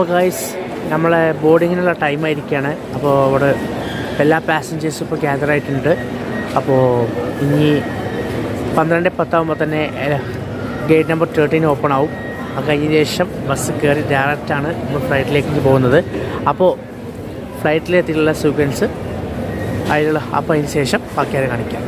അപ്പോൾ ഗൈസ് നമ്മളെ ബോർഡിങ്ങിനുള്ള ടൈം ആയിരിക്കുകയാണ് അപ്പോൾ അവിടെ എല്ലാ പാസഞ്ചേഴ്സും ഇപ്പോൾ ഗ്യാദർ ആയിട്ടുണ്ട്. അപ്പോൾ ഇനി പന്ത്രണ്ട് പത്താകുമ്പോൾ തന്നെ ഗേറ്റ് നമ്പർ തേർട്ടീൻ ഓപ്പൺ ആവും. അത് കഴിഞ്ഞ ശേഷം ബസ് കയറി ഡയറക്റ്റാണ് നമ്മൾ ഫ്ലൈറ്റിലേക്ക് പോകുന്നത്. അപ്പോൾ ഫ്ലൈറ്റിലെത്തിയിട്ടുള്ള സീക്വൻസ് അതിലുള്ള അപ്പോൾ അതിന് ശേഷം ബാക്കി കാണിക്കാം.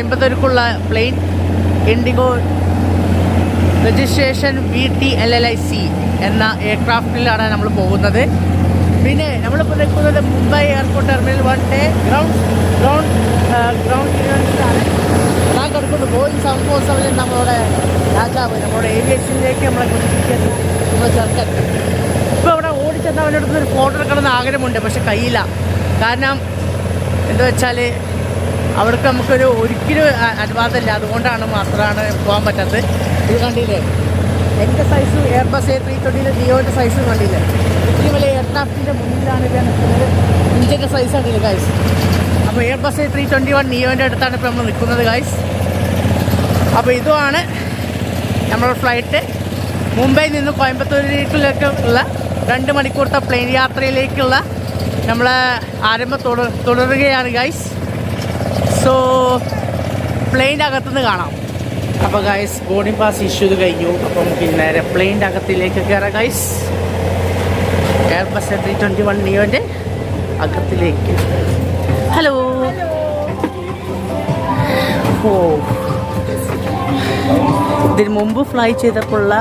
കോയമ്പത്തൂർക്കുള്ള plane IndiGo registration V T L L I C എന്ന എയർക്രാഫ്റ്റിലാണ് നമ്മൾ പോകുന്നത്. പിന്നെ നമ്മളിപ്പോൾ നിൽക്കുന്നത് Mumbai airport terminal one day ground ground ground ക്ലിയറൻസിലാണ് ഞാൻ കിടക്കുന്നു. ബോയിങ് സെവൻ നമ്മളുടെ രാജാവ് നമ്മുടെ ഏവിയേഷനിലേക്ക് നമ്മളെ ചെറുക്കൻ. ഇപ്പോൾ അവിടെ ഓടിച്ചെന്നാൽ അവന്റെ ഒരു ഫോട്ടോ എടുക്കണമെന്ന് ആഗ്രഹമുണ്ട് പക്ഷെ കയ്യില്ല. കാരണം എന്താ വെച്ചാൽ അവർക്ക് നമുക്കൊരു ഒരിക്കലും അനുവാദമില്ല. അതുകൊണ്ടാണ് മാത്രമാണ് പോകാൻ പറ്റാത്തത്. ഇത് കണ്ടില്ലേ? എന്റെ സൈസ് എയർബസ് എ ത്രീ ട്വന്റിയിലെ ജിയോന്റെ സൈസ് കണ്ടില്ലേ? ഇത്രയും വലിയ എയർക്രാഫ്റ്റിന്റെ മുന്നിലാണ് ഇത് നിൽക്കുന്നത്. ഇഞ്ചിന്റെ സൈസ് കണ്ടില്ലേ ഗൈസ് അപ്പോൾ Airbus A three twenty one നിയോന്റെ അടുത്താണ് ഇപ്പോൾ നമ്മൾ നിൽക്കുന്നത് ഗൈസ് അപ്പോൾ ഇതുമാണ് നമ്മുടെ ഫ്ലൈറ്റ് മുംബൈ നിന്ന് കോയമ്പത്തൂരിലേക്കുള്ള രണ്ട് മണിക്കൂറത്തെ പ്ലെയിൻ യാത്രയിലേക്കുള്ള നമ്മളെ ആരംഭം തുട തുടരുകയാണ് ഗൈസ് സോ പ്ലെയിന്റെ അകത്തുനിന്ന് കാണാം അപ്പോൾ ഗൈസ് ബോർഡിംഗ് പാസ് ഇഷ്യൂ കഴിഞ്ഞു. അപ്പം പിന്നെ പ്ലെയിന്റെ അകത്തിലേക്ക് കയറാം guys Airbus three twenty one നിയോന്റെ അകത്തിലേക്ക്. ഹലോ ഓ ഇതിന് മുമ്പ് ഫ്ലൈ ചെയ്തപ്പോഴുള്ള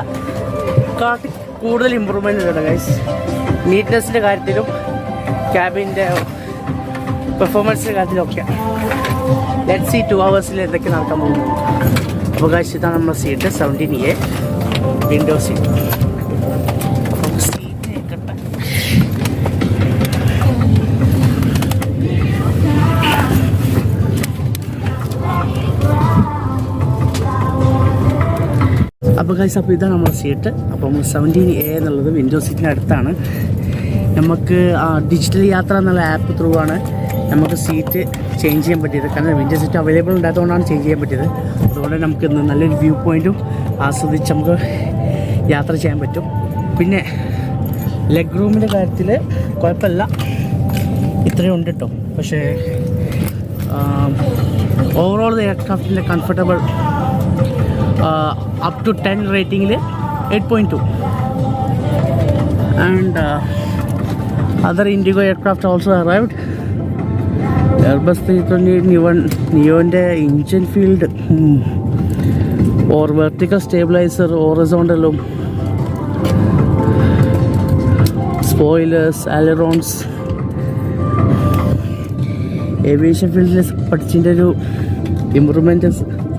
കാട്ടി കൂടുതൽ ഇമ്പ്രൂവ്മെന്റ് ഉണ്ട് ഗൈസ് നീറ്റ്നെസ്സിന്റെ കാര്യത്തിലും ക്യാബിന്റെ പെർഫോമൻസിന്റെ കാര്യത്തിലൊക്കെ ലെറ്റ് സി ടു അവേഴ്സിൽ എന്തൊക്കെ നടക്കാൻ പോകുന്നു. അപ്പോൾ കാശ് ഇതാണ് നമ്മുടെ seat seventeen A window seat അപ്പം അപ്പോൾ ഗൈസ് അപ്പോൾ ഇതാണ് നമ്മുടെ സീറ്റ് അപ്പം സെവന്റീൻ എ എന്നുള്ളത് വിൻഡോ സീറ്റിന്റെ അടുത്താണ്. നമുക്ക് ഡിജിറ്റൽ യാത്ര എന്നുള്ള ആപ്പ് ത്രൂ ആണ്. നമുക്ക് സീറ്റ് ചേഞ്ച് ചെയ്യാൻ പറ്റിയത്. കാരണം വിൻഡോ സീറ്റ് അവൈലബിൾ ഉണ്ടായതുകൊണ്ടാണ് ചേഞ്ച് ചെയ്യാൻ പറ്റിയത്. അതുകൊണ്ട് നമുക്ക് ഇന്ന് നല്ലൊരു വ്യൂ പോയിന്റും ആസ്വദിച്ച് നമുക്ക് യാത്ര ചെയ്യാൻ പറ്റും. പിന്നെ ലെഗ് റൂമിന്റെ കാര്യത്തിൽ കുഴപ്പമില്ല. ഇത്രയും ഉണ്ട് കേട്ടോ പക്ഷേ ഓവറോൾ എയർക്രാഫ്റ്റിന്റെ comfortable up to ten റേറ്റിങ്ങിൽ eight point two and other IndiGo aircraft also arrived Airbus three twenty നിവൺ നിയോന്റെ engine field or vertical stabilizer ഓറിസോണ്ടലും spoilers ailerons aviation ഫീൽഡിൽ പഠിച്ചതിന്റെ ഒരു ഇമ്പ്രൂവ്മെന്റ്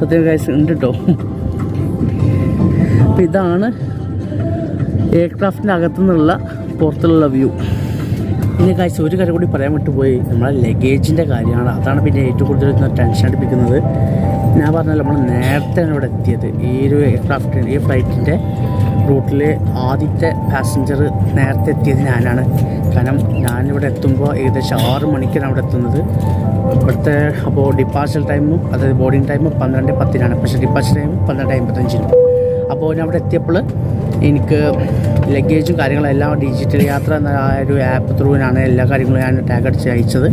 സത്യം കാര്യം ഉണ്ട് കേട്ടോ അപ്പോൾ ഇതാണ് എയർക്രാഫ്റ്റിന്റെ അകത്തുനിന്നുള്ള പുറത്തുള്ള വ്യൂ പിന്നെ കാഴ്ച ഒരു കാര്യം കൂടി പറയാൻ വിട്ടുപോയി. നമ്മളെ ലഗേജിന്റെ കാര്യമാണ്. അതാണ് പിന്നെ ഏറ്റവും കൂടുതൽ ടെൻഷൻ അടിപ്പിക്കുന്നത്. ഞാൻ പറഞ്ഞല്ലോ നമ്മൾ നേരത്തെ ഇവിടെ എത്തിയത്. ഈ ഒരു എയർക്രാഫ്റ്റ് ഈ ഫ്ലൈറ്റിന്റെ റൂട്ടിൽ ആദ്യത്തെ പാസഞ്ചർ നേരത്തെ എത്തിയത് ഞാനാണ്. കാരണം ഞാനിവിടെ എത്തുമ്പോൾ ഏകദേശം ആറ് മണിക്കാണ് അവിടെ എത്തുന്നത്. ഇവിടുത്തെ അപ്പോൾ ഡിപ്പാർച്ചർ ടൈമും അതായത് ബോർഡിംഗ് ടൈമും പന്ത്രണ്ട് പത്തിനാണ്. പക്ഷേ ഡിപ്പാർച്ചർ ടൈം പന്ത്രണ്ട് അമ്പത്തഞ്ചിനും. അപ്പോൾ ഞാൻ അവിടെ എത്തിയപ്പോൾ എനിക്ക് ലഗേജും കാര്യങ്ങളും എല്ലാം ഡിജിറ്റൽ യാത്ര എന്ന ആ ഒരു ആപ്പ് ത്രൂവിനാണ് എല്ലാ കാര്യങ്ങളും ഞാൻ ടാഗ് അടിച്ച് അയച്ചത്.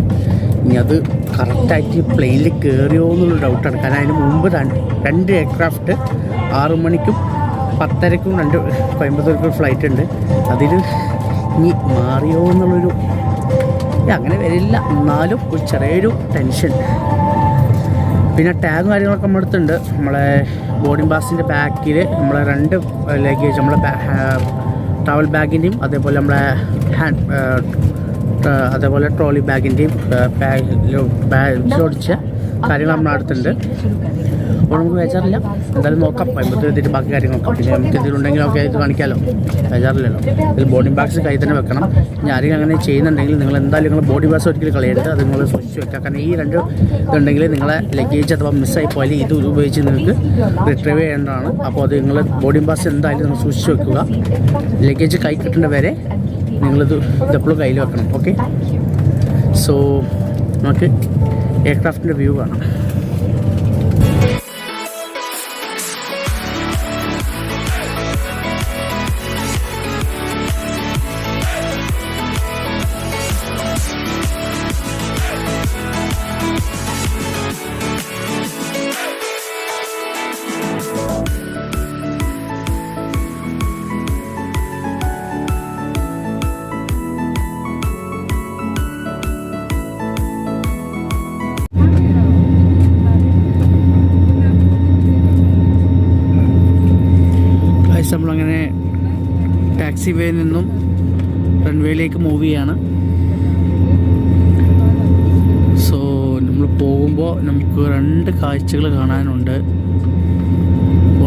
ഇനി അത് കറക്റ്റായിട്ട് പ്ലെയിനിൽ കയറിയോ എന്നുള്ള ഡൗട്ടാണ് കാരണം അതിന് മുമ്പ് രണ്ട് രണ്ട് എയർക്രാഫ്റ്റ് ആറു മണിക്കും പത്തരക്കും രണ്ട് കോയമ്പത്തൂർക്കും ഫ്ലൈറ്റ് ഉണ്ട്. അതിൽ ഇനി മാറിയോ എന്നുള്ളൊരു അങ്ങനെ വരില്ല. എന്നാലും ഒരു ചെറിയൊരു ടെൻഷൻ പിന്നെ ടാഗും കാര്യങ്ങളൊക്കെ നമ്മളെടുത്തുണ്ട് നമ്മളെ ബോർഡിംഗ് പാസിന്റെ ബാക്കിൽ നമ്മളെ രണ്ട് ലഗേജ് നമ്മളെ ട്രാവൽ ബാഗിന്റെയും അതേപോലെ നമ്മളെ ഹാൻഡ് അതേപോലെ ട്രോളി ബാഗിന്റെയും ബാഗിലൊടിച്ച കാര്യങ്ങൾ നമ്മുടെ അടുത്തുണ്ട്. നമുക്ക് ബേജാറില്ല എന്തായാലും നോക്കാം. അമ്പത്തി എത്തിയിട്ട് ബാക്കി കാര്യങ്ങൾ നോക്കാം. പിന്നെ നമുക്ക് എന്തെങ്കിലും ഒക്കെ ഇത് കാണിക്കാമല്ലോ ബേജാറില്ലല്ലോ. ഇതിൽ ബോഡി ബാഗ്സ് കൈ തന്നെ വെക്കണം. ഇനി ആരെങ്കിലും അങ്ങനെ ചെയ്യുന്നുണ്ടെങ്കിൽ നിങ്ങൾ എന്തായാലും നിങ്ങൾ ബോഡി ബാഗ്സ് ഒരിക്കലും കളയരുത്. അത് നിങ്ങൾ സൂക്ഷിച്ച് വെക്കുക. കാരണം ഈ രണ്ട് ഇതുണ്ടെങ്കിൽ നിങ്ങളെ ലഗേജ് അഥവാ മിസ്സായി പോയാൽ ഇത് ഉപയോഗിച്ച് നിങ്ങൾക്ക് റിട്രീവ് ചെയ്യേണ്ടതാണ്. അപ്പോൾ അത് നിങ്ങൾ ബോഡി ബാഗ്സ് എന്തായാലും നിങ്ങൾ സൂക്ഷിച്ച് വെക്കുക. ലഗേജ് കൈ കിട്ടേണ്ട വരെ നിങ്ങളിത് ഇതെപ്പോഴും കയ്യിൽ വെക്കണം. ഓക്കെ സോ നമുക്ക് എയർക്രാഫ്റ്റിന്റെ വ്യൂ കാണാം. വേയിൽ നിന്നും റൺവേയിലേക്ക് മൂവ് ചെയ്യാണ്. സോ നമ്മൾ പോകുമ്പോൾ നമുക്ക് രണ്ട് കാഴ്ചകൾ കാണാനുണ്ട്.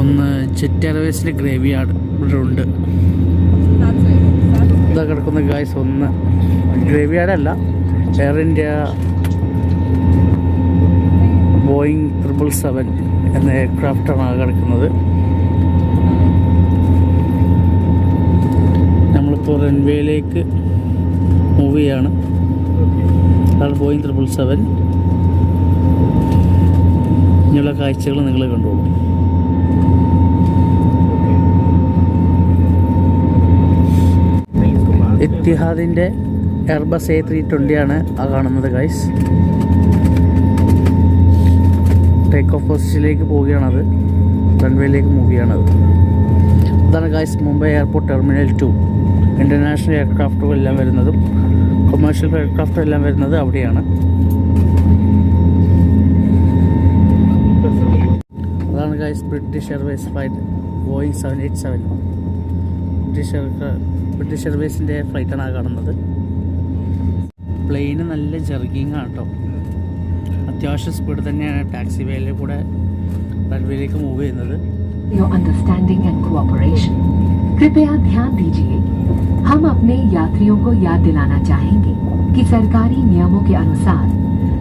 ഒന്ന് ജെറ്റ് എയർവേസിന്റെ ഗ്രേവി യാർഡ് ഇവിടെ ഉണ്ട്. ഇതാ കിടക്കുന്ന ഗായ്സ് ഒന്ന് ഗ്രേവി യാർഡല്ല Air India Boeing triple seven എന്ന എയർക്രാഫ്റ്റാണ് ആ കിടക്കുന്നത്. നമ്മളിപ്പോൾ റൺവേയിലേക്ക് മൂവ് ചെയ്യാണ്. അതാണ് ബോയിങ് ട്രിപ്പിൾ സെവൻ ഇനിയുള്ള കാഴ്ചകൾ നിങ്ങൾ കണ്ടോളൂ. എത്തിഹാദിന്റെ എർബസ് എ ത്രീ ട്വന്റിയാണ് ആ കാണുന്നത് ഗൈസ് ടേക്ക് ഓഫ് പൊസിഷനിലേക്ക് പോവുകയാണത് റൺവേയിലേക്ക് മൂവ് ചെയ്യണത് അതാണ് guys Mumbai airport terminal two international എയർക്രാഫ്റ്റുകൾ എല്ലാം വരുന്നതും കൊമേഴ്ഷ്യൽ എയർക്രാഫ്റ്റും എല്ലാം വരുന്നത് അവിടെയാണ് അതാണ് guys British Airways flight Boeing seven eight seven British Air British എയർവേസിൻ്റെ ഫ്ലൈറ്റാണ് ആ കാണുന്നത് പ്ലെയിന് നല്ല ജർഗിങ് ആണ് കേട്ടോ അത്യാവശ്യം സ്പീഡ് തന്നെയാണ് ടാക്സി വേയിൽ കൂടെ റൺവേയിലേക്ക് മൂവ് ചെയ്യുന്നത് your understanding and cooperation. कृपया ध्यान दीजिए हम अपने यात्रियों को याद दिलाना चाहेंगे कि सरकारी नियमों के अनुसार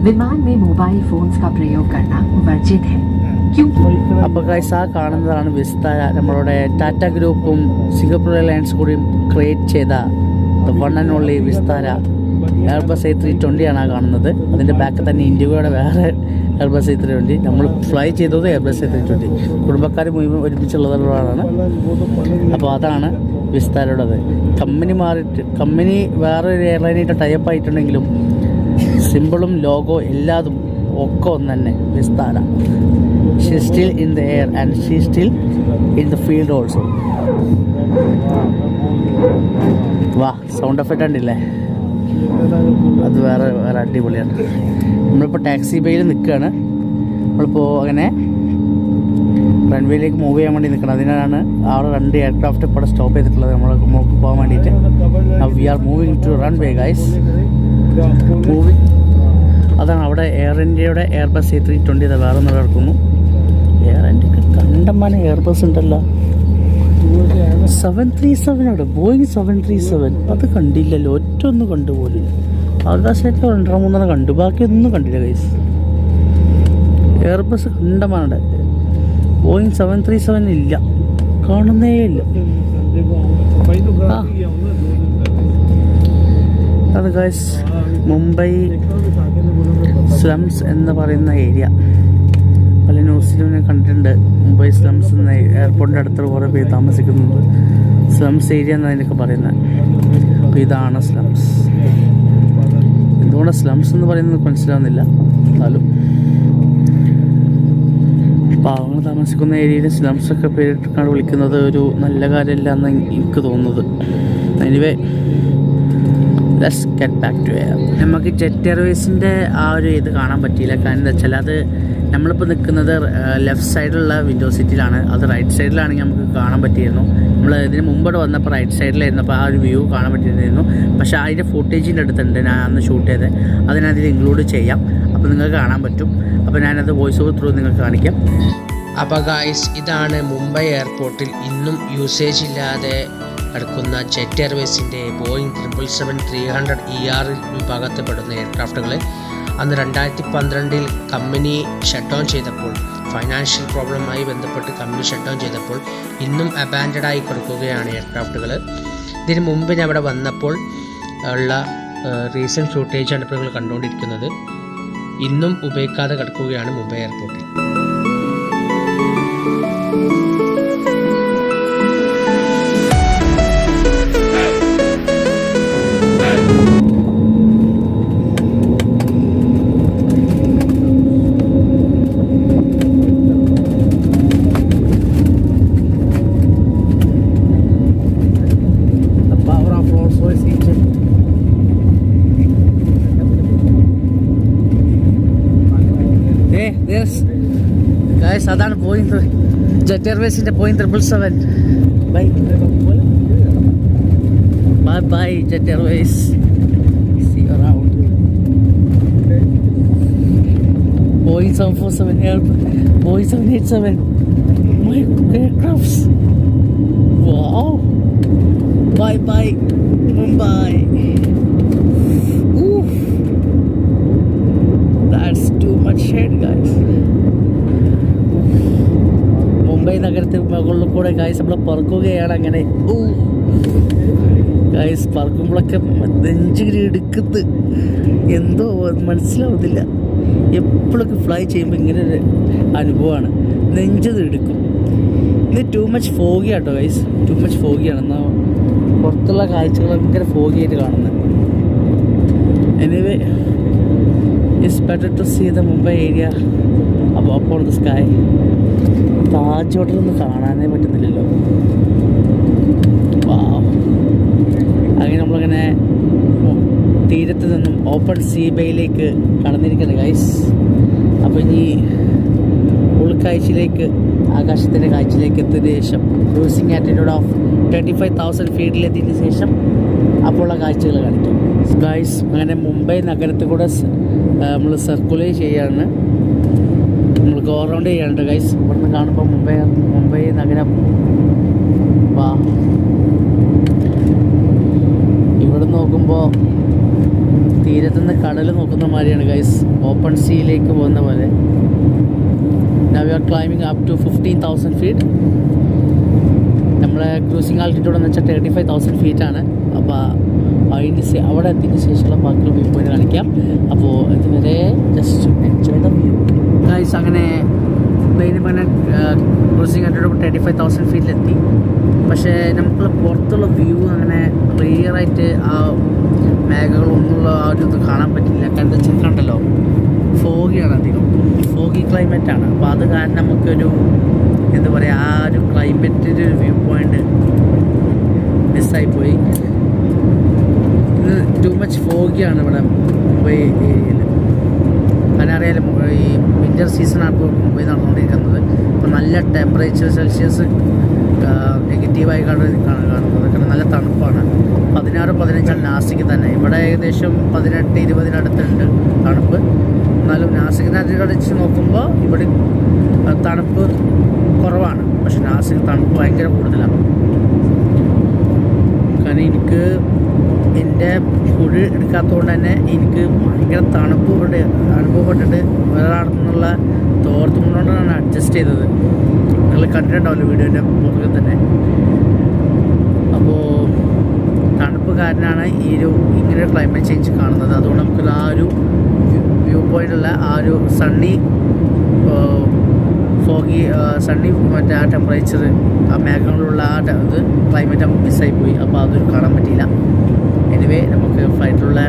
विमान में मोबाइल फोन्स का प्रयोग करना वर्जित है क्योंकि അപ്പോൾ ഗൈസ് ആ കാണുന്നതാണ് വിസ്താര നമ്മളുടെ ടാറ്റ ഗ്രൂപ്പും സിംഗപ്പൂർ എയർലൈൻസ് കൂടിയും ക്രിയേറ്റ് ചെയ്ത the one and only Vistara Airbus A three ട്വന്റിയാണ് കാണുന്നത്. അതിന്റെ ബാക്കിൽ തന്നെ ഇൻഡിഗോയുടെ വേറെ എയർബസ് എ ത്രീ ട്വന്റി നമ്മൾ ഫ്ലൈ ചെയ്തത് എയർബസ് എ ത്രീ ട്വന്റി കുടുംബക്കാർ മുഴുവൻ ഒരുമിച്ചുള്ളതാണ് അപ്പോൾ അതാണ് വിസ്താരയുടേത് കമ്പനി മാറിയിട്ട് കമ്പനി വേറൊരു എയർലൈനായിട്ട് ടൈപ്പ് ആയിട്ടുണ്ടെങ്കിലും സിമ്പിളും ലോഗോ എല്ലാതും ഒക്കെ ഒന്ന് തന്നെ Vistara. She still in the air and she still in the field also വാ സൗണ്ട് എഫക്റ്റ് ഉണ്ടില്ലേ അത് വേറെ വേറെ അടിപൊളിയാണ്. നമ്മളിപ്പോൾ ടാക്സി ബേയിൽ നിൽക്കുകയാണ് നമ്മളിപ്പോൾ അങ്ങനെ റൺവേയിലേക്ക് മൂവ് ചെയ്യാൻ വേണ്ടി നിൽക്കണം അതിനാണ് അവിടെ രണ്ട് എയർക്രാഫ്റ്റ് ഇപ്പോൾ സ്റ്റോപ്പ് ചെയ്തിട്ടുള്ളത്. നമ്മൾ നമുക്ക് പോകാൻ വേണ്ടിയിട്ട് we are moving to runway guys moving അതാണ് അവിടെ എയർ ഇന്ത്യയുടെ എയർബസ് എ ത്രീ ട്വന്റി വേറെ ഒന്നും കിടക്കുന്നു എയർ ഇന്ത്യയ്ക്ക് കണ്ടമാനം എയർബസ് ഉണ്ടല്ലോ. സെവൻ ത്രീ സെവൻ അവിടെ ബോയിങ് സെവൻ ത്രീ സെവൻ അത് കണ്ടില്ലല്ലോ. ഒറ്റ ഒന്ന് കണ്ടുപോലും ആകാശമൊക്കെ രണ്ടര മൂന്നെണ്ണം കണ്ടു. ബാക്കിയൊന്നും കണ്ടില്ല ഗൈസ് എയർബസ് കണ്ടമാണ് ബോയിങ് സെവൻ ത്രീ സെവൻ ഇല്ല. കാണുന്നേ ഇല്ല. അത് ഗൈസ് മുംബൈ സ്ലംസ് എന്ന് പറയുന്ന ഏരിയ പല ന്യൂസിലും ഞാൻ കണ്ടിട്ടുണ്ട്. മുംബൈ സ്ലംസ് എന്ന എയർപോർട്ടിന്റെ അടുത്ത് കുറേ പേര് താമസിക്കുന്നുണ്ട്. സ്ലംസ് ഏരിയ എന്നാണ് അതിനൊക്കെ പറയുന്നത് അപ്പോൾ ഇതാണ് സ്ലംസ് എന്തുകൊണ്ട് സ്ലംസ് എന്ന് പറയുന്നത് മനസ്സിലാവുന്നില്ല. എന്നാലും പാവങ്ങൾ താമസിക്കുന്ന ഏരിയയിൽ സ്ലംസൊക്കെ പേരിട്ടാണ് വിളിക്കുന്നത്. ഒരു നല്ല കാര്യമല്ല എന്ന് എനിക്ക് തോന്നുന്നത്. Anyway let's get back to air നമുക്ക് ജെറ്റ് എയർവേസിന്റെ ആ ഒരു ഇത് കാണാൻ പറ്റിയില്ല. കാരണം എന്താ വെച്ചാൽ അത് നമ്മളിപ്പോൾ നിൽക്കുന്നത് ലെഫ്റ്റ് സൈഡിലുള്ള വിൻഡോ സീറ്റിലാണ് അത് റൈറ്റ് സൈഡിലാണെങ്കിൽ നമുക്ക് കാണാൻ പറ്റിയിരുന്നു. നമ്മൾ ഇതിന് മുമ്പോട്ട് വന്നപ്പോൾ റൈറ്റ് സൈഡിലായിരുന്നു അപ്പോൾ ആ ഒരു വ്യൂ കാണാൻ പറ്റിയിരുന്നു. പക്ഷേ അതിന്റെ ഫുട്ടേജിന്റെ അടുത്തുണ്ട് ഞാൻ അന്ന് ഷൂട്ട് ചെയ്ത്. അതിൽ ഇൻക്ലൂഡ് ചെയ്യാം. അപ്പോൾ നിങ്ങൾക്ക് കാണാൻ പറ്റും. അപ്പോൾ ഞാനത് വോയിസ് ഓവർ ത്രൂ നിങ്ങൾക്ക് കാണിക്കാം. അപ്പോൾ ഗായ്സ് ഇതാണ് മുംബൈ എയർപോർട്ടിൽ ഇന്നും യൂസേജ് ഇല്ലാതെ കിടക്കുന്ന Jet എയർവേസിന്റെ Boeing triple seven three hundred E R വിഭാഗത്തിൽപ്പെടുന്ന എയർക്രാഫ്റ്റുകൾ അന്ന് രണ്ടായിരത്തി പന്ത്രണ്ടിൽ കമ്പനി ഷട്ട് ഡൗൺ ചെയ്തപ്പോൾ ഫൈനാൻഷ്യൽ പ്രോബ്ലമായി ബന്ധപ്പെട്ട് കമ്പനി ഷട്ട് ഡൗൺ ചെയ്തപ്പോൾ ഇന്നും അബാൻഡഡ് ആയി കിടക്കുകയാണ് എയർക്രാഫ്റ്റുകൾ ഇതിന് മുമ്പ് ഞാൻ അവിടെ വന്നപ്പോൾ ഉള്ള റീസെന്റ് ഷൂട്ടേജാണ് ഇപ്പോൾ നിങ്ങൾ കണ്ടുകൊണ്ടിരിക്കുന്നത്. ഇന്നും ഉപയോഗിക്കാതെ കിടക്കുകയാണ് മുംബൈ എയർപോർട്ടിൽ Jet എയർവേസിന്റെ point triple seven bye bye bye Jet Airways seven point seven eight seven my aircrafts Wow. Bye bye, Mumbai. Oof. That's too much shade, guys. Mumbai നഗരത്തിൽ മുകളിൽ കൂടെ ഗായ്സ് നമ്മൾ പറക്കുകയാണ് അങ്ങനെ. ഗായ്സ് പറക്കുമ്പോഴൊക്കെ നെഞ്ചിരി എടുക്കുന്നത് എന്തോ മനസ്സിലാവുന്നില്ല. എപ്പോഴൊക്കെ ഫ്ലൈ ചെയ്യുമ്പോൾ ഇങ്ങനെ ഒരു അനുഭവമാണ്. നെഞ്ചത് എടുക്കും ഇത് ടു മച്ച് ഫോഗി ആട്ടോ ഗൈസ് ടു മച്ച് ഫോഗിയാണ് എന്നാൽ പുറത്തുള്ള കാഴ്ചകൾ ഭയങ്കര ഫോഗി ആയിട്ട് കാണുന്നത്. Anyway it's better to see the Mumbai area. അപ്പോൾ അപ്പോൾ ദ സ്കൈ താജ് ഹോട്ടൽ ഒന്നും കാണാനേ പറ്റുന്നില്ലല്ലോ. അങ്ങനെ നമ്മളങ്ങനെ തീരത്ത് നിന്നും ഓപ്പൺ സീ ബേയിലേക്ക് കടന്നിരിക്കുന്നത് ഗൈസ് അപ്പോൾ ഇനി ഉൾക്കാഴ്ചയിലേക്ക് ആകാശത്തിന്റെ കാഴ്ചയിലേക്ക് എത്തിയതിനു ശേഷം cruising attitude of twenty five thousand ഫീറ്റിലെത്തിയതിനു ശേഷം അപ്പോഴുള്ള കാഴ്ചകൾ കാണിക്കും. ഗൈസ് അങ്ങനെ മുംബൈ നഗരത്തിൽ കൂടെ നമ്മൾ സർക്കുലേറ്റ് ചെയ്യാണ്. നമ്മൾ ഗോ റൗണ്ട് ചെയ്യാനുണ്ട് ഗൈസ് ഇവിടുന്ന് കാണുമ്പോൾ മുംബൈ മുംബൈ നഗരം. വാ. ഇവിടെ നോക്കുമ്പോൾ തീരത്തുനിന്ന് കടൽ നോക്കുന്ന മാതിരിയാണ് ഗൈസ് ഓപ്പൺ സീയിലേക്ക് പോകുന്ന പോലെ. Now you are are climbing up to 15,000 feet. നമ്മുടെ ക്രൂസിങ് ആൾട്ടിറ്റ്യൂഡ് എന്ന് വെച്ചാൽ തേർട്ടി ഫൈവ് തൗസൻഡ് ഫീറ്റാണ് അപ്പോൾ അതിന് അവിടെ എത്തിയതിന് ശേഷമുള്ള ബാക്കിയുള്ള വ്യൂ പോയിന്റ് കാണിക്കാം. അപ്പോൾ ഇതുവരെ just enjoy the view guys അങ്ങനെ പറഞ്ഞ cruising altitude thirty five thousand ഫീറ്റിലെത്തി പക്ഷേ നമുക്ക് പുറത്തുള്ള വ്യൂ അങ്ങനെ ക്ലിയർ ആയിട്ട് ആ മേഘകളൊന്നുള്ള ആ ഒരു ഇത് കാണാൻ പറ്റില്ല. കണ്ട കണ്ടല്ലോ ഫോഗിയാണ് അധികം. ഫോഗി ക്ലൈമറ്റ് ആണ്. അപ്പോൾ അത് കാരണം നമുക്കൊരു എന്താ പറയുക ആ ഒരു ക്ലൈമറ്റിന്റെ ഒരു വ്യൂ പോയിന്റ് മിസ്സായിപ്പോയി മച്ച് ഫോഗിയാണ് ഇവിടെ മുംബൈ ഏരിയയിൽ കാരണം ഈ വിന്റർ സീസണാണ് ഇപ്പോൾ മുംബൈ നടന്നുകൊണ്ടിരിക്കുന്നത്. അപ്പോൾ നല്ല ടെമ്പറേച്ചർ സെൽഷ്യസ് നെഗറ്റീവായി കാണുന്നത്. കാരണം നല്ല തണുപ്പാണ്. പതിനാറ് പതിനഞ്ചാണ് നാസിക്ക് തന്നെ. ഇവിടെ ഏകദേശം പതിനെട്ട് ഇരുപതിനടുത്തുണ്ട് തണുപ്പ്. എന്നാലും നാസിക്കിനെ വെച്ച് നോക്കുമ്പോൾ ഇവിടെ തണുപ്പ് കുറവാണ്. പക്ഷെ നാസിക്ക് തണുപ്പ് ഭയങ്കര കൂടുതലാണ്. കാരണം എനിക്ക് എന്റെ കുഴി എടുക്കാത്തതുകൊണ്ട് തന്നെ എനിക്ക് ഭയങ്കര തണുപ്പ് ഇവിടെ അനുഭവപ്പെട്ടിട്ട് വേറെ നിന്നുള്ള തോർത്തും കൊണ്ടാണ് അഡ്ജസ്റ്റ് ചെയ്തത്. നിങ്ങൾ കണ്ടിട്ടുണ്ടാവില്ല വീഡിയോന്റെ പുറകിൽ തന്നെ. അപ്പോൾ തണുപ്പ് കാരനാണ് ഈ ഒരു ഇങ്ങനെ ക്ലൈമറ്റ് ചേഞ്ച് കാണുന്നത്. അതുകൊണ്ട് നമുക്ക് ആ ഒരു വ്യൂ പോയിന്റുള്ള ആ ഒരു സണ്ണി ഫോഗി സണ്ണി മറ്റേ ആ ടെമ്പറേച്ചർ ആ മേഘങ്ങളിലുള്ള ആ ഇത് ക്ലൈമറ്റ് നമുക്ക് മിസ്സായി പോയി. അപ്പോൾ അതൊരു കാണാൻ പറ്റിയില്ല. എനിവേ നമുക്ക് ഫ്ലൈറ്റിലുള്ള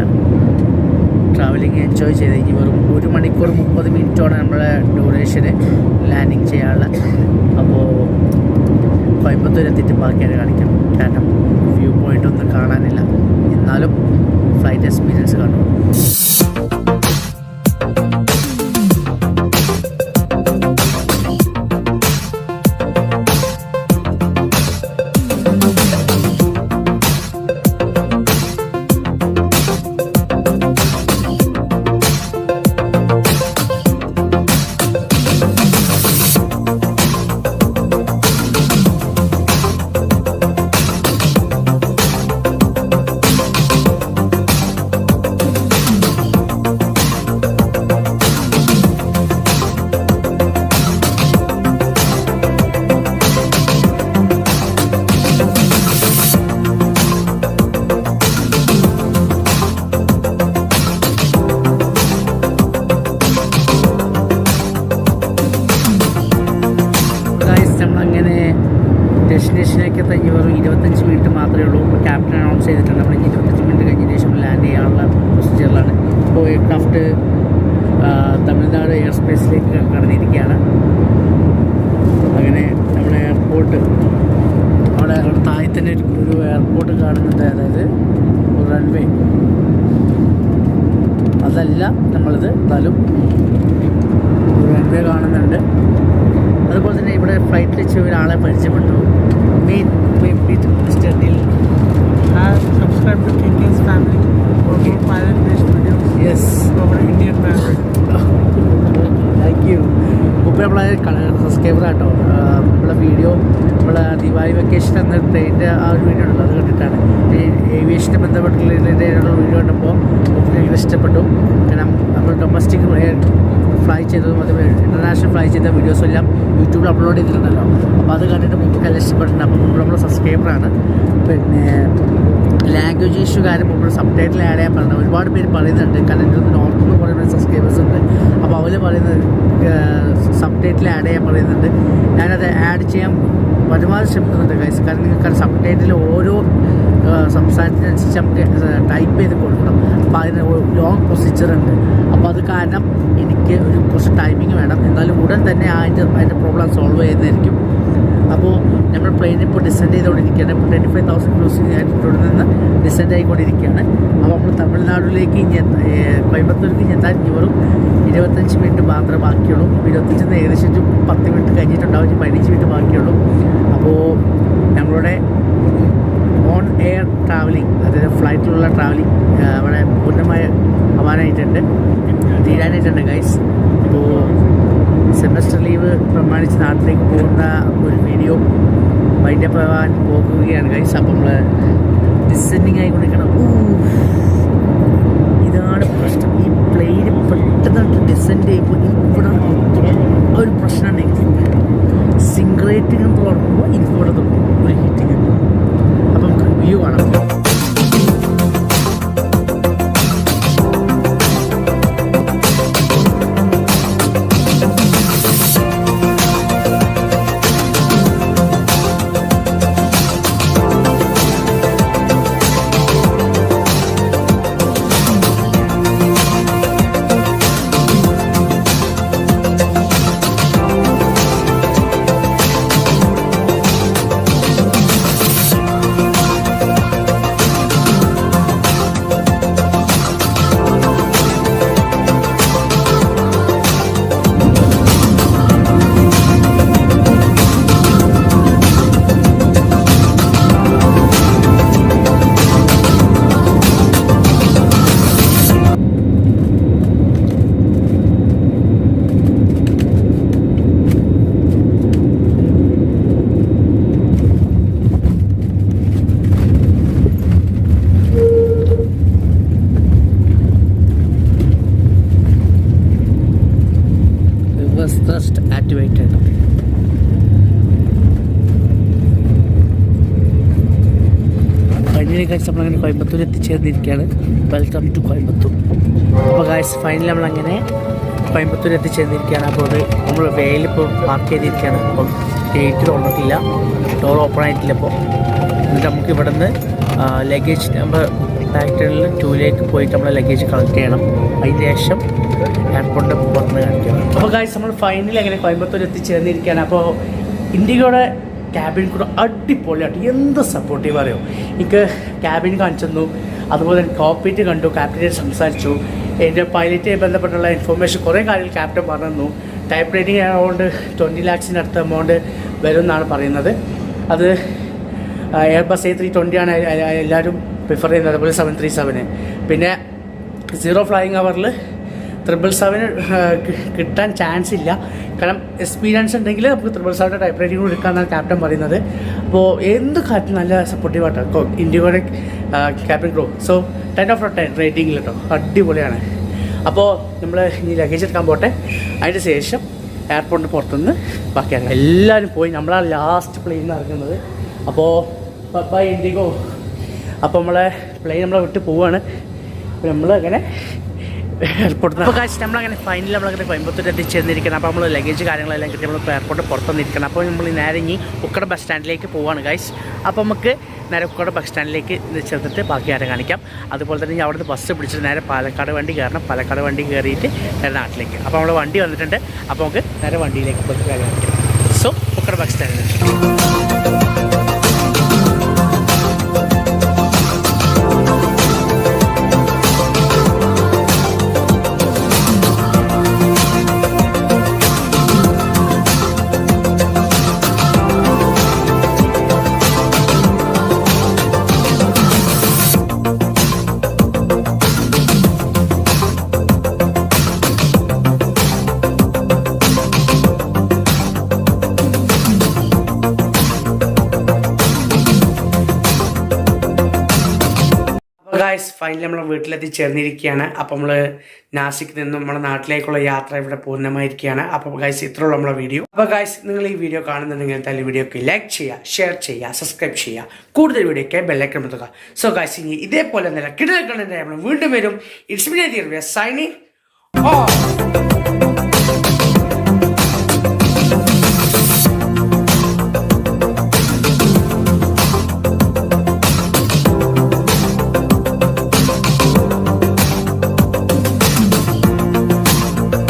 ട്രാവലിംഗ് എൻജോയ് ചെയ്ത് ഇനി വെറും ഒരു മണിക്കൂർ മുപ്പത് മിനിറ്റാണ് നമ്മുടെ ഡ്യൂറേഷന് ലാൻഡിങ് ചെയ്യാനുള്ള. അപ്പോൾ കോയമ്പത്തൂർ എത്തിയിട്ട് ബാക്കിയാണ് കാണിക്കാം. കാരണം വ്യൂ പോയിട്ടൊന്നും കാണാനില്ല. എന്നാലും ഫ്ലൈറ്റ് എക്സ്പീരിയൻസ് കാണും നമ്മളങ്ങനെ ഡെസ്റ്റിനേഷനിലേക്ക് എത്താൻ വെറും ഇരുപത്തഞ്ച് മിനിറ്റ് മാത്രമേ ഉള്ളൂ. ക്യാപ്റ്റൻ അനൗൺസ് ചെയ്തിട്ടുണ്ട്. നമ്മൾ ഇരുപത്തഞ്ച് മിനിറ്റ് കഴിഞ്ഞതിന് ശേഷം ലാൻഡ് ചെയ്യാനുള്ള പ്രൊസീജിയറിലാണ് ഇപ്പോൾ എയർക്രാഫ്റ്റ് തമിഴ്നാട് എയർ സ്പേസിലേക്ക് കടന്നിരിക്കുകയാണ്. അങ്ങനെ നമ്മുടെ എയർപോർട്ട് അവിടെ താഴെ തന്നെ ഒരു എയർപോർട്ട് കാണുന്നുണ്ട്. അതായത് റൺവേ അതല്ല നമ്മളിത് എന്നാലും റൺവേ കാണുന്നുണ്ട്. അതുപോലെ തന്നെ ഇവിടെ ഫ്ലൈറ്റിൽ വെച്ച് ഒരാളെ പരിചയപ്പെട്ടു. മിസ്റ്റർ നിൽ Okay. more pilot based videos yes. Thank you മുമ്പ് നമ്മളെ സബ്സ്ക്രൈബർ ആട്ടോ. നമ്മളെ വീഡിയോ നമ്മളെ ദിവാലി വെക്കേഷൻ എന്ന ട്രെയിനിന്റെ ആ ഒരു വീഡിയോ ഉണ്ടല്ലോ അത് കണ്ടിട്ടാണ്. ഈ ഏവിയേഷനെ ബന്ധപ്പെട്ടുള്ള വീഡിയോ കണ്ടപ്പോൾ ഇഷ്ടപ്പെട്ടു കാരണം നമ്മൾ ഡൊമസ്റ്റിക് ഫ്ലൈ ചെയ്തതും അതുപോലെ ഇന്റർനാഷണൽ ഫ്ലൈ ചെയ്ത വീഡിയോസും എല്ലാം യൂട്യൂബിൽ അപ്ലോഡ് ചെയ്തിട്ടുണ്ടല്ലോ. അപ്പോൾ അത് കണ്ടിട്ട് മുമ്പ് എല്ലാം ഇഷ്ടപ്പെട്ടിട്ടുണ്ട്. അപ്പോൾ മുമ്പ് നമ്മൾ സബ്സ്ക്രൈബറാണ് പിന്നെ ലാംഗ്വേജ് ഇഷ്യൂ കാര്യം മുമ്പ് സബ് ടൈറ്റിൽ ആഡ് ചെയ്യാൻ പറഞ്ഞു ഒരുപാട് പേര് പറയുന്നുണ്ട്. കാരണം എന്റെ നോർത്ത് കുറേ പറയുന്ന സബ്സ്ക്രൈബേഴ്സ് ഉണ്ട്. അപ്പോൾ അവർ പറയുന്നത് സബ് ടൈറ്റിൽ ആഡ് ചെയ്യാൻ പറയുന്നുണ്ട്. ഞാനത് ആഡ് ചെയ്യാൻ പരമാവധി ശ്രമിക്കുന്നുണ്ട് ഗൈസ് കാരണം നിങ്ങൾക്ക് സബ് ടൈറ്റിൽ ഓരോ സംസാരത്തിനനുസരിച്ച് നമുക്ക് ടൈപ്പ് ചെയ്ത് കൊടുക്കണം. അപ്പോൾ അതിന് ലോങ് പ്രൊസീജിയർ ഉണ്ട്. അപ്പോൾ അത് കാരണം എനിക്ക് ഒരു കുറച്ച് ടൈമിങ് വേണം. എന്നാലും ഉടൻ തന്നെ അതിന്റെ അതിന്റെ പ്രോബ്ലം സോൾവ് ചെയ്യുന്നതായിരിക്കും. അപ്പോൾ നമ്മൾ പ്ലെയിൻ ഇപ്പോൾ ഡിസെൻഡ് ചെയ്തുകൊണ്ടിരിക്കുകയാണ് ഇപ്പോൾ ട്വന്റി ഫൈവ് തൗസൻഡ് ക്രൂസ് ഇവിടെ നിന്ന് ഡിസെൻഡ് ആയിക്കൊണ്ടിരിക്കുകയാണ്. അപ്പോൾ നമ്മൾ തമിഴ്നാടിലേക്ക് ഏ, കോയമ്പത്തൂർക്ക് ഇനി എത്താൻ ഇരുപത്തഞ്ച് മിനിറ്റ് മാത്രമേ ബാക്കിയുള്ളൂ. ഇരുപത്തഞ്ചിന്ന് ഏകദേശം ഒരു പത്ത് മിനിറ്റ് കഴിഞ്ഞിട്ടുണ്ടാവും. പതിനഞ്ച് മിനിറ്റ് ബാക്കിയുള്ളൂ. അപ്പോൾ ഓൺ എയർ ട്രാവലിംഗ് അതായത് ഫ്ലൈറ്റിലുള്ള ട്രാവലിംഗ് വളരെ പൂർണമായ ആവാനായിട്ടുണ്ട് തീരാനായിട്ടുണ്ട് ഗൈസ് ഇപ്പോൾ സെമസ്റ്റർ ലീവ് പ്രമാണിച്ച് നാട്ടിലേക്ക് പോകുന്ന ഒരു വീഡിയോ വൈകിട്ട് പോകാൻ പോകുകയാണ് ഗൈസ് അപ്പം നമ്മൾ ഡിസെൻഡിങ് ആയിക്കൊണ്ടിരിക്കണം. ഫൈനലി കഴിച്ച് നമ്മളങ്ങനെ കോയമ്പത്തൂർ എത്തിച്ചേർന്നിരിക്കുകയാണ്. Welcome to Coimbatore. അപ്പോൾ ഗൈസ് ഫൈനലി നമ്മളങ്ങനെ കോയമ്പത്തൂർ എത്തിച്ചേർന്നിരിക്കുകയാണ്. അപ്പോൾ അത് നമ്മൾ വേലിപ്പോൾ പാർക്ക് ചെയ്തിരിക്കുകയാണ്. അപ്പം ഗേറ്റ് തുറന്നിട്ടില്ല ഡോർ ഓപ്പൺ ആയിട്ടില്ല അപ്പോൾ എന്നിട്ട് നമുക്ക് ഇവിടെ നിന്ന് ലഗേജ് നമ്മൾ ഫാക്ടറിയിൽ ടൂലേക്ക് പോയിട്ട് നമ്മളെ ലഗേജ് കളക്ട് ചെയ്യണം. അതിന് ശേഷം എയർപോർട്ടിൽ പുറത്ത് കാണിക്കണം അപ്പോൾ ഗൈസ് നമ്മൾ ഫൈനലി അങ്ങനെ കോയമ്പത്തൂർ എത്തിച്ചേർന്നിരിക്കുകയാണ്. അപ്പോൾ ഇൻഡിഗോയുടെ ക്യാബിൻ കൂടെ അടിപൊളിയായിട്ട് എന്ത് സപ്പോർട്ടീവ് അറിയോ? എനിക്ക് ക്യാബിൻ കാണിച്ചു അതുപോലെ തന്നെ കോപ്പിറ്റ് കണ്ടു. ക്യാപ്റ്റനായിട്ട് സംസാരിച്ചു. എന്റെ പൈലറ്റുമായി ബന്ധപ്പെട്ടുള്ള ഇൻഫർമേഷൻ കുറേ കാര്യങ്ങൾ ക്യാപ്റ്റൻ പറഞ്ഞു ടൈപ്പ് റൈറ്റിംഗ് എമൗണ്ട് ട്വന്റി ലാക്സിന്റെ അടുത്ത എമൗണ്ട് വരും എന്നാണ് പറയുന്നത്. അത് എയർ ബസ് എ ത്രീ ട്വന്റിയാണ് എല്ലാവരും പ്രിഫർ ചെയ്യുന്നത്. അതുപോലെ സെവൻ ത്രീ സെവന് പിന്നെ സീറോ ഫ്ലൈയിങ് അവറിൽ ട്രിപ്പിൾ സെവന് കിട്ടാൻ ചാൻസ് ഇല്ല. കാരണം എക്സ്പീരിയൻസ് ഉണ്ടെങ്കിൽ നമുക്ക് ത്രിബിൾ സെവന്റെ ടൈപ്പ് റൈറ്റിംഗ് കൂടി എടുക്കാമെന്നാണ് ക്യാപ്റ്റൻ പറയുന്നത്. അപ്പോൾ എന്ത് കാര്യം നല്ല സപ്പോർട്ടീവായിട്ടോ ഇന്ത്യയുടെ captain crew so ten of ten റേറ്റിംഗിൽ കേട്ടോ. അടിപൊളിയാണ്. അപ്പോൾ നമ്മൾ ഇനി ലഗേജ് എടുക്കാൻ പോട്ടെ. അതിന് ശേഷം എയർപോർട്ടിന് പുറത്തുനിന്ന് ബാക്കിയാണ് എല്ലാവരും പോയി. നമ്മളാണ് ലാസ്റ്റ് പ്ലെയിൻ ഇറങ്ങുന്നത്. അപ്പോൾ ബൈ ഇൻഡിഗോ അപ്പോൾ നമ്മളെ പ്ലെയിൻ നമ്മളെ വിട്ട് പോവുകയാണ് നമ്മൾ അങ്ങനെ എയർപോർട്ടിൽ അപ്പോൾ കാശ് നമ്മളങ്ങനെ ഫൈനൽ നമ്മളങ്ങനെ കോയമ്പത്തൂർ എത്തിച്ചേർന്നിരിക്കണം അപ്പോൾ നമ്മൾ ലഗേജ് കാര്യങ്ങളെല്ലാം കിട്ടി നമ്മൾ എയർപോർട്ട് പുറത്തുനിന്നിരിക്കണം അപ്പോൾ നമ്മൾ നേരെ ഇനി ഉക്കട ബസ് സ്റ്റാൻഡിലേക്ക് പോവാണ് ഗൈസ് അപ്പോൾ നമുക്ക് നേരെ ഉക്കട ബസ് സ്റ്റാൻഡിലേക്ക് ചെന്നിട്ട് ബാക്കി ആരെ കാണിക്കാം. അതുപോലെ തന്നെ ഞാൻ അവിടുന്ന് ബസ് പിടിച്ചിട്ട് നേരെ പാലക്കാട് വണ്ടി കയറണം. പാലക്കാട് വണ്ടി കയറിയിട്ട് നേരെ നാട്ടിലേക്ക്. അപ്പോൾ നമ്മൾ വണ്ടി വന്നിട്ടുണ്ട്. അപ്പോൾ നമുക്ക് നേരെ വണ്ടിയിലേക്ക് പോയി കാണിക്കാം. സോ ഉക്കട ബസ് സ്റ്റാൻഡിൽ ഗായ്സ് ഫൈനലി നമ്മളെ വീട്ടിലെത്തി ചേർന്നിരിക്കുകയാണ് അപ്പോൾ നമ്മൾ നാസിക്കിൽ നിന്നും നമ്മുടെ നാട്ടിലേക്കുള്ള യാത്ര ഇവിടെ പൂർണമായിരിക്കുകയാണ്. അപ്പോൾ ഗായ്സ് ഇത്രയുള്ള നമ്മളെ വീഡിയോ അപ്പോൾ ഗായ്സ് നിങ്ങൾ ഈ വീഡിയോ കാണുന്നുണ്ടെങ്കിൽ തന്നെ വീഡിയോക്ക് ലൈക്ക് ചെയ്യുക ഷെയർ ചെയ്യുക സബ്സ്ക്രൈബ് ചെയ്യുക. കൂടുതൽ വീഡിയോക്ക് ബെല്ലൈക്കൺ എടുക്കുക സോ ഗായ്സ് ഇനി ഇതേപോലെ നല്ല കിടക്കണ്ടെങ്കിൽ നമ്മൾ വീണ്ടും വരും. It's me signing off